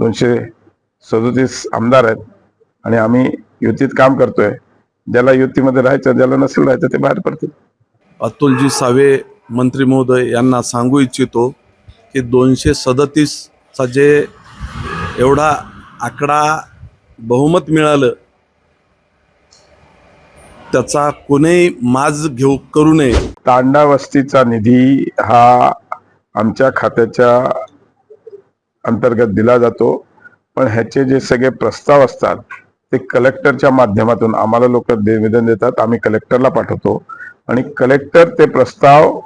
दोनशे सदोतीस आमदार आहेत आणि आम्ही युतीत काम करतोय. ज्याला युतीमध्ये राहायचं ज्याला नसेल राहायचं ते बाहेर पडतील. अतुलजी सावे मंत्री महोदय यांना सांगू इच्छितो की दोनशे सदतीसचा जे एवढा आकडा बहुमत मिळालं त्याचा कोणीही माज घेऊ करू नये. तांडा वस्तीचा निधी हा आमच्या खात्याच्या अंतर्गत दिला जातो. पण ह्याचे जे सगळे प्रस्ताव असतात ते कलेक्टरच्या माध्यमातून आम्हाला लोक निवेदन देतात आम्ही कलेक्टरला पाठवतो. आणि कलेक्टर ते प्रस्ताव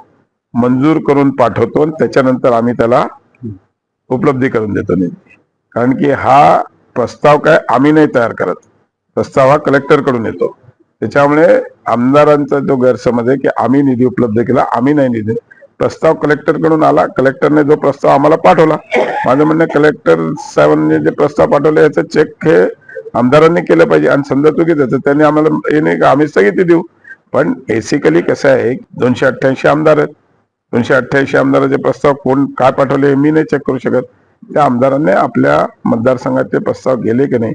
मंजूर करून पाठवतो आणि त्याच्यानंतर आम्ही त्याला उपलब्धी करून देतो निधी कारण की हा प्रस्ताव काय आम्ही नाही तयार करत. प्रस्ताव हा कलेक्टरकडून येतो. त्याच्यामुळे आमदारांचा जो गैरसमज आहे की आम्ही निधी उपलब्ध केला आम्ही नाही निधी प्रस्ताव कलेक्टरकडून आला. कलेक्टरने जो प्रस्ताव आम्हाला पाठवला माझं म्हणणं कलेक्टर साहेबांनी जे प्रस्ताव पाठवले याचं चेक हे आमदारांनी केलं पाहिजे. आणि समजा चुकीचं तर त्यांनी आम्हाला हे नाही का आम्ही स्थगिती देऊ. पण बेसिकली कसं आहे दोनशे अठ्ठ्याऐंशी आमदार आहेत. दोनशे अठ्ठ्याऐंशी आमदाराचे प्रस्ताव कोण काय पाठवले मी नाही चेक करू शकत. त्या आमदारांनी आपल्या मतदारसंघात ते प्रस्ताव गेले की नाही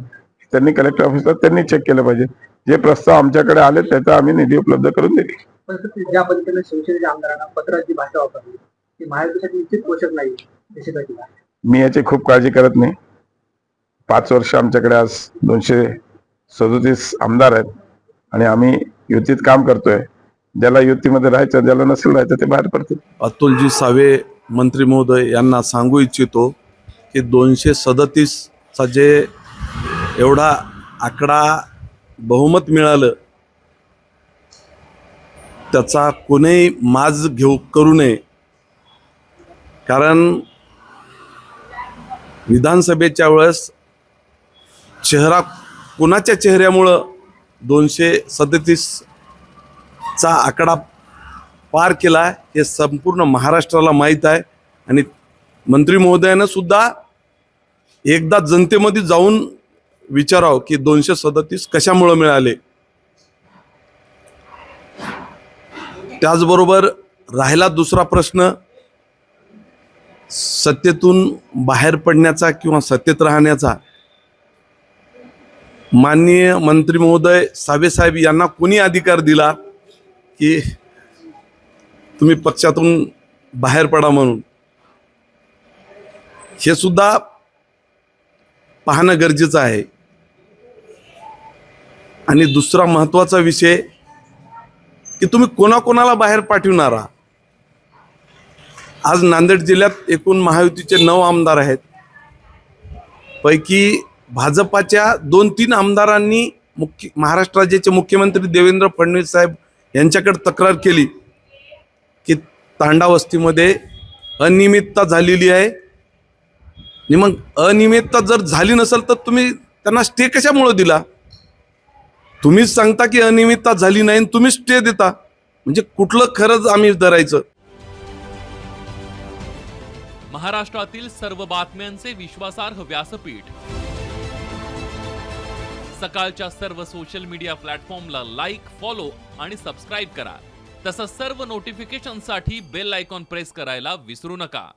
त्यांनी कलेक्टर ऑफिसला त्यांनी चेक केलं पाहिजे. जे प्रस्ताव आमच्याकडे आले त्याचा आम्ही निधी उपलब्ध करून दिली. पण ज्या पद्धतीने शिवसेनेच्या आमदारांना पत्राची भाषा वापरली ती महायुतीसाठी निश्चित पोषक नाही भाषा मी याची खूप काळजी करत नाही. पाच वर्ष आमच्याकडे आज दोनशे सदोतीस आमदार आहेत आणि आम्ही युतीत काम करतोय. ज्याला युतीमध्ये राहायचं ज्याला नसेल राहायचं ते बाहेर पडतील. अतुलजी सावे मंत्री महोदय यांना सांगू इच्छितो की दोनशे सदतीसचा जे एवढा आकडा बहुमत मिळालं त्याचा कोणीही माज घेऊ करू नये. कारण विधानसभेच्या वेळेस चेहरा कुणाच्या चेहऱ्यामुळं दोनशे सदतीसचा आकडा पार केला हे संपूर्ण महाराष्ट्राला माहीत आहे. आणि मंत्री महोदयानं सुद्धा एकदा जनतेमध्ये जाऊन विचारावं की दोनशे सदतीस कशामुळं मिळाले? त्याचबरोबर राहिला दुसरा प्रश्न सत्तेतून बाहेर पडण्याचा किंवा सत्तेत राहण्याचा. माननीय मंत्री महोदय सावेसाहेब यांना कोणी अधिकार दिला की तुम्ही पक्षातून बाहेर पडा म्हणून? हे सुद्धा पाहणं गरजेचं आहे. आणि दुसरा महत्त्वाचा विषय की तुम्ही कोणाकोणाला बाहेर पाठवणारा. आज नांदेड जिल्ह्यात एकूण महायुतीचे नऊ आमदार आहेत. पैकी भाजपाच्या दोन तीन आमदारांनी मुख्य महाराष्ट्र राज्याचे मुख्यमंत्री देवेंद्र फडणवीस साहेब यांच्याकडे तक्रार केली की तांडा वस्तीमध्ये अनियमितता झालेली आहे. आणि मग अनियमितता जर झाली नसेल तर तुम्ही त्यांना स्टे कशामुळं दिला? तुम्हीच सांगता की अनियमितता झाली नाही आणि स्टे देता. म्हणजे कुठलं खरंच आम्ही धरायचं? महाराष्ट्रातील सर्व बातम्यांचे विश्वासार्ह व्यासपीठ. सकाळच्या सर्व सोशल मीडिया प्लॅटफॉर्मला लाईक फॉलो आणि सबस्क्राईब करा. तसंच सर्व नोटिफिकेशनसाठी बेल आयकॉन प्रेस करायला विसरू नका.